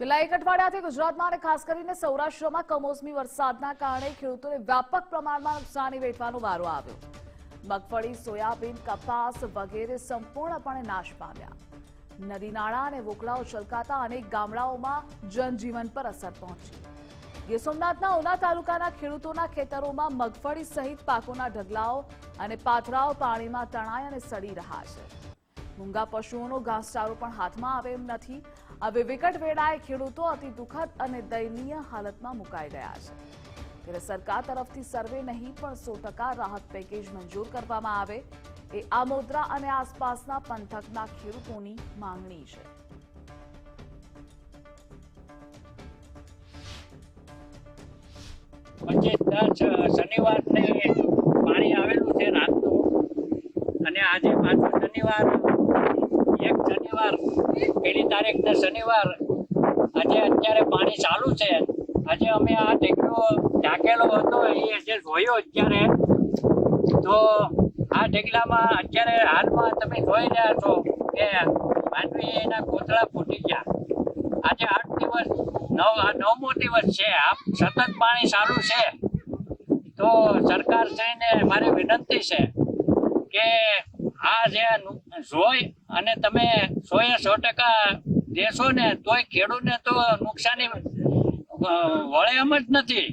છેલ્લા એક અઠવાડિયાથી ગુજરાતમાં અને ખાસ કરીને સૌરાષ્ટ્રમાં કમોસમી વરસાદના કારણે ખેડૂતોને વ્યાપક પ્રમાણમાં નુકસાની વેઠવાનો વારો આવ્યો. મગફળી, સોયાબીન, કપાસ વગેરે સંપૂર્ણપણે નાશ પામ્યા. નદી નાળા અને વોકળાઓ છલકાતા અનેક ગામડાઓમાં જનજીવન પર અસર પહોંચી. ગીર સોમનાથના ઉના તાલુકાના ખેડૂતોના ખેતરોમાં મગફળી સહિત પાકોના ઢગલાઓ અને પાથરાઓ પાણીમાં તણાય અને સડી રહ્યા છે. મૂંગા પશુઓનો ઘાસચારો પણ હાથમાં આવે એમ નથી હવે વિકટ વેળાએ ખેડૂતો અતિ દુઃખદ અને દયનીય હાલતમાં મુકાઈ ગયા છે. ત્યારે સરકાર તરફથી સર્વે નહીં, પણ સો રાહત પેકેજ મંજૂર કરવામાં આવે. એ આમોદરા અને આસપાસના પંથકના ખેડૂતોની માંગણી છે. પચીસ દસ પાણી આવેલું છે રાતનું. અને આજે પાછું શનિવાર એક શનિવાર, પહેલી તારીખને શનિવાર. આજે અત્યારે પાણી ચાલુ છે. આજે અમે આ ટેકરો ઢાંકેલો હતો, એ જે જોયો અત્યારે. તો આ ઢેકલામાં અત્યારે હાલમાં તમે જોઈ રહ્યા છો કે માનવી એના કોથળા ફૂટી ગયા. આજે આઠ દિવસ, નવ નવમો દિવસ છે. આ સતત પાણી ચાલુ છે. તો સરકાર શ્રીને મારી વિનંતી છે કે આ જે જોઈ અને તમે સોએ સો ટકા દેશો ને તોય ખેડૂતને તો નુકસાની વળે એમ જ નથી.